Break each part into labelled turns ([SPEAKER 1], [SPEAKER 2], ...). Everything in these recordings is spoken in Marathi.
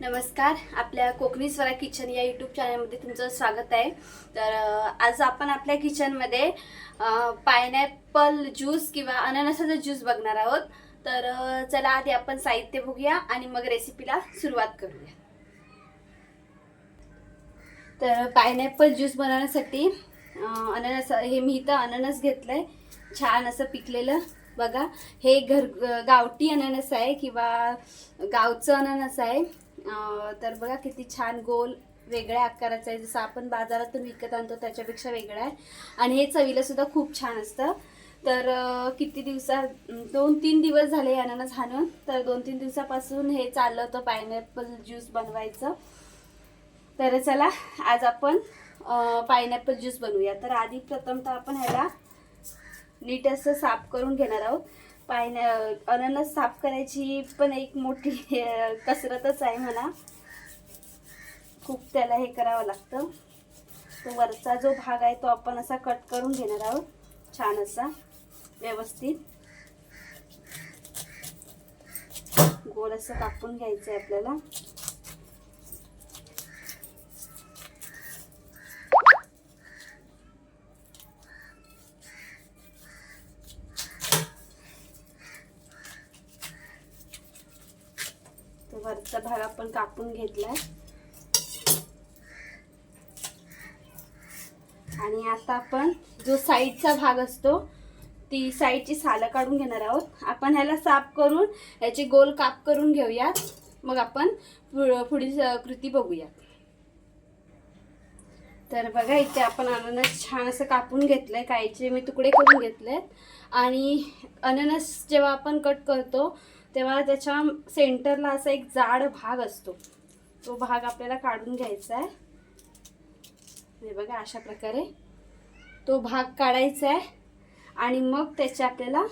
[SPEAKER 1] नमस्कार आपल्या कोकणी स्वरा किचन या यूट्यूब चॅनलमध्ये तुमचं स्वागत आहे. तर आज आपण आपल्या किचनमध्ये पायनॅपल ज्यूस किंवा अननसाचा ज्यूस बघणार आहोत. तर चला आधी आपण साहित्य बघूया आणि मग रेसिपीला सुरुवात करूया. तर पायनॅपल ज्यूस बनवण्यासाठी अननस हे मी इथं अननस घेतलंय. छान असं पिकलेलं. बघा हे घर गावठी अननस आहे किंवा गावचं अननस आहे. तर बघा किती छान गोल वेगळ्या आकाराचं आहे. जसं आपण बाजारातून विकत आणतो त्याच्यापेक्षा वेगळं आहे. आणि हे चवीला सुद्धा खूप छान असतं. तर किती दिवसात दोन तीन दिवस झाले अननस हाणून तर दोन तीन दिवसापासून हे चाललं होतं पायनॅपल ज्यूस बनवायचं. तर चला आज आपण पायनॅपल ज्यूस बनवूया. तर आधी प्रथमतः आपण ह्याला नीट असं साफ करून घेणार आहोत. पायन अननस साफ करायची पण एक मोठी कसरतच आहे म्हणा. खूप त्याला हे करावं लागतं. तो वरचा जो भाग आहे तो आपण असा कट करून घेणार आहोत. छान असा व्यवस्थित. गोल असं कापून घ्यायचं आहे आपल्याला. तो भाग आपण कापून घेतलाय. आणि आता आपण जो साईडचा भाग असतो ती साईडची सालं काढून घेणार आहोत. आपण ह्याला साफ करून ह्याचे गोल काप करून घेऊयात. मग आपण पुढील कृती बघूया तर बघा इथे आपण अननस छान असं कापून घेतलंय. काहीचे मी तुकडे करून घेतलेत. आणि अननस जेव्हा आपण कट करतो तेव्हा त्याच्या सेंटरला असा एक जाड भाग असतो. तो भाग आपल्याला काढून घ्यायचा आहे. हे बघा अशा प्रकारे तो भाग काढायचा आहे आणि मग त्याचे आपल्याला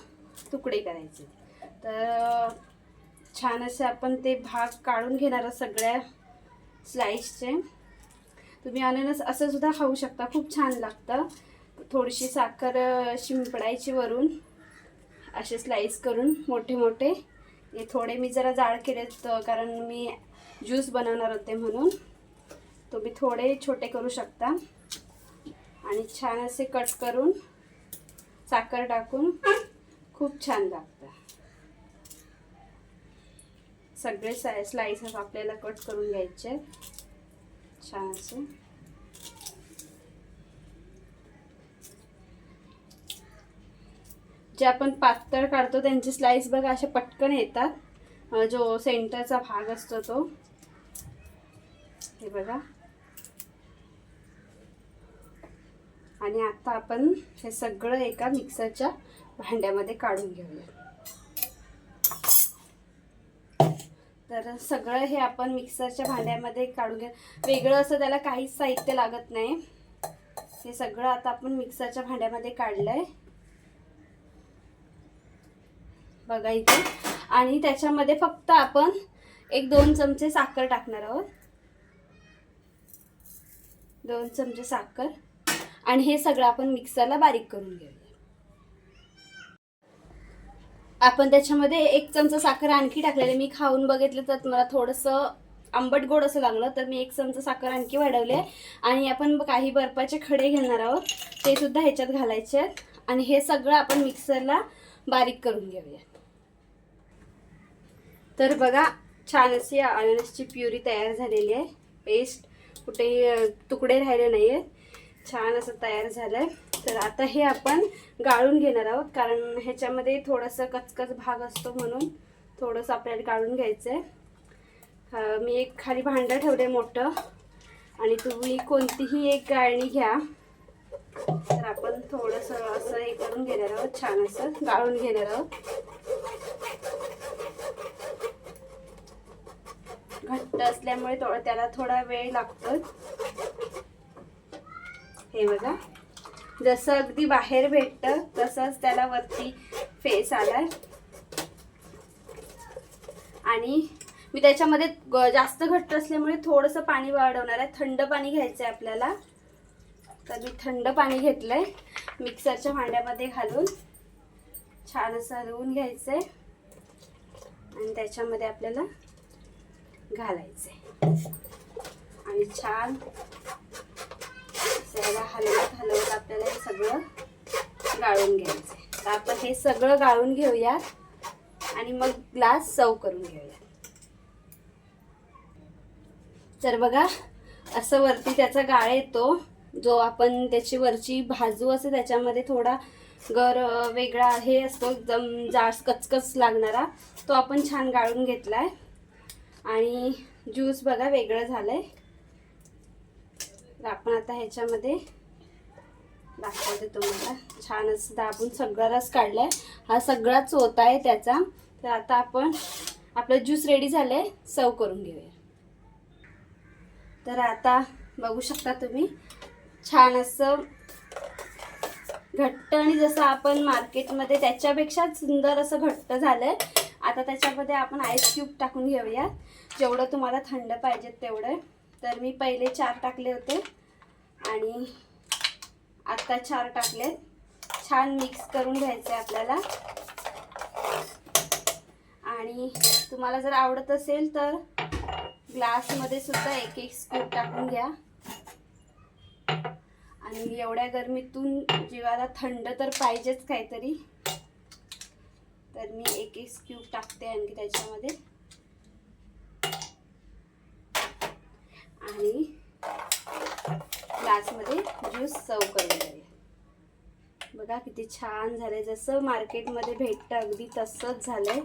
[SPEAKER 1] तुकडे करायचे तर छान असे आपण ते भाग काढून घेणार सगळ्या स्लाईसचे तुम्ही अननस असं सुद्धा खाऊ शकता खूप छान लागतं. थोडीशी साखर शिंपडायची वरून असे स्लाईस करून मोठे मोठे हे थोडे मी जरा जाड केलेत कारण मी ज्यूस बनवणार होते म्हणून. तुम्ही थोडे छोटे करू शकता. आणि छान असे कट करून साखर टाकून खूप छान लागतं. सगळे साय स्लाइसेस आपल्याला कट करून घ्यायचे छान असे. जे आपण पातळ काढतो त्यांचे स्लाइस बघा असे पटकन येतात. जो सेंटरचा भाग असतो तो. हे बघा. आणि आता आपण हे सगळं एका मिक्सरच्या भांड्यामध्ये काढून घेऊया. तर सगळं हे आपण मिक्सरच्या भांड्यामध्ये काढून घ्या वेगळं असं त्याला काहीच साहित्य लागत नाही. हे सगळं आता आपण मिक्सरच्या भांड्यामध्ये काढलं आहे बघा इथे. आणि त्याच्यामध्ये फक्त आपण एक दोन चमचे साखर टाकणार आहोत. दोन चमचे साखर. आणि हे सगळं आपण मिक्सरला बारीक करून घेऊया. आपण त्याच्यामध्ये एक चमचा साखर आणखी टाकलेली. मी खाऊन बघितलं तर मला थोडंसं आंबट गोड असं लागलं तर मी एक चमचा साखर आणखी वाढवले आणि आपण काही बर्फाचे खडे घेणार आहोत. ते सुद्धा ह्याच्यात घालायचे आहेत. आणि हे सगळं आपण मिक्सरला बारीक करून घेऊया. तर बघा छान अशी अननसची प्युरी तयार झालेली आहे. पेस्ट कुठेही तुकडे राहिले नाही आहेत छान असं तयार झालं आहे तर आता हे आपण गाळून घेणार आहोत कारण ह्याच्यामध्ये थोडंसं कचकच भाग असतो म्हणून थोडंसं आपल्याला गाळून घ्यायचं आहे मी एक खाली भांडं ठेवलं आहे मोठं. आणि तुम्ही कोणतीही एक गाळणी घ्या. तर आपण थोडंसं असं हे करून घेणार आहोत छान असं गाळून घेणार आहोत. असल्यामुळे थोडं त्याला थोडा वेळ लागतो. हे बघा. जसं अगदी बाहेर भेटतं तसंच त्याला वरती फेस आलाय. आणि मी त्याच्यामध्ये जास्त घट्ट असल्यामुळे थोडंसं पाणी वाढवणार आहे. थंड पाणी घ्यायचं आहे आपल्याला. तर मी थंड पाणी घेतलंय. मिक्सरच्या भांड्यामध्ये घालून छान असं हलवून घ्यायचं आहे आणि त्याच्यामध्ये आपल्याला घालायचे आणि छान असं हलवत हलवत आपल्याला हे सगळं गाळून घ्यायचं तर आपण हे सगळं गाळून घेऊयात आणि मग ग्लास सर्व करून घेऊयात. तर बघा असं वरती त्याचा गाळ येतो. जो आपण त्याची वरची भाजू असते त्याच्यामध्ये थोडा गर वेगळा हे असतो एकदम जास्त कचकच लागणारा तो आपण छान गाळून घेतला आहे आणि ज्यूस बघा वेगळं झालंय. तर आपण आता ह्याच्यामध्ये दाखवते तुम्हाला. छान असं दाबून सगळा रस काढलाय. हा सगळा चोता आहे त्याचा. तर आता आपण आपलं ज्यूस रेडी झालंय सर्व करून घेऊया. तर आता बघू शकता तुम्ही छान असं घट्ट आणि जसं आपण मार्केटमध्ये त्याच्यापेक्षा सुंदर असं घट्ट झालंय आता त्याच्यामध्ये आपण आईस क्यूब टाकून घेऊया जेवढं तुम्हाला थंड पाहिजेत तेवढं. तर मी पहिले चार टाकले होते. आणि आत्ता चार टाकले. छान मिक्स करून घ्यायचे आपल्याला. आणि तुम्हाला जर आवडत असेल तर ग्लासमध्ये सुद्धा एक एक स्कूप टाकून घ्या. आणि एवढ्या गरमीतून जीवाला थंड तर पाहिजेच काहीतरी. तर मी एक एक क्यूब टाकते आणखी त्याच्यामध्ये. आणि ग्लासमध्ये ज्यूस सर्व करून जाईल बघा किती छान झालंय. जसं मार्केटमध्ये भेटतं अगदी तसंच झालं
[SPEAKER 2] आहे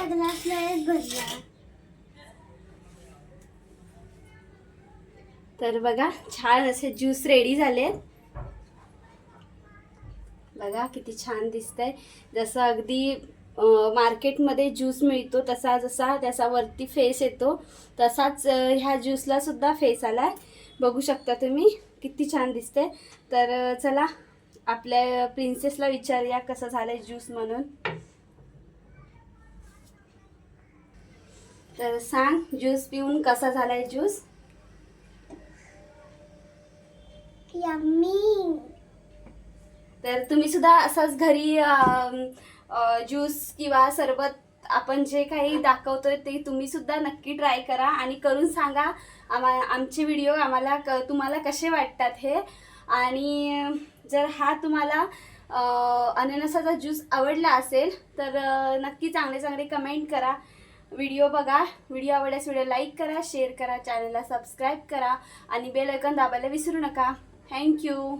[SPEAKER 2] माझा ग्लास नाही भरला.
[SPEAKER 1] तर बघा छान असे ज्यूस रेडी झाले बघा किती छान दिसतंय. जसं अगदी मार्केटमध्ये ज्यूस मिळतो तसा जसा त्याचा वरती फेस येतो तसाच ह्या ज्यूसला सुद्धा फेस आहे बघू शकता तुम्ही किती छान दिसतंय. तर चला आपल्या प्रिन्सेसला विचारूया कसं झालंय ज्यूस म्हणून. तर सांग ज्यूस पिऊन कसा झालाय ज्यूस?
[SPEAKER 2] यम्मी.
[SPEAKER 1] तर तुम्ही सुद्धा असंच घरी ज्यूस किंवा सरबत आपण जे काही दाखवतोय ते तुम्ही सुद्धा नक्की ट्राय करा आणि करून सांगा आम्हा आमचे व्हिडिओ आम्हाला क तुम्हाला कसे वाटतात हे. आणि जर हा तुम्हाला अननसाचा ज्यूस आवडला असेल तर नक्की चांगले चांगले कमेंट करा. व्हिडिओ बघा. व्हिडिओ आवडल्यास व्हिडिओ लाईक करा शेअर करा चॅनलला सबस्क्राईब करा आणि बेल ऐकन दाबायला विसरू नका. थँक्यू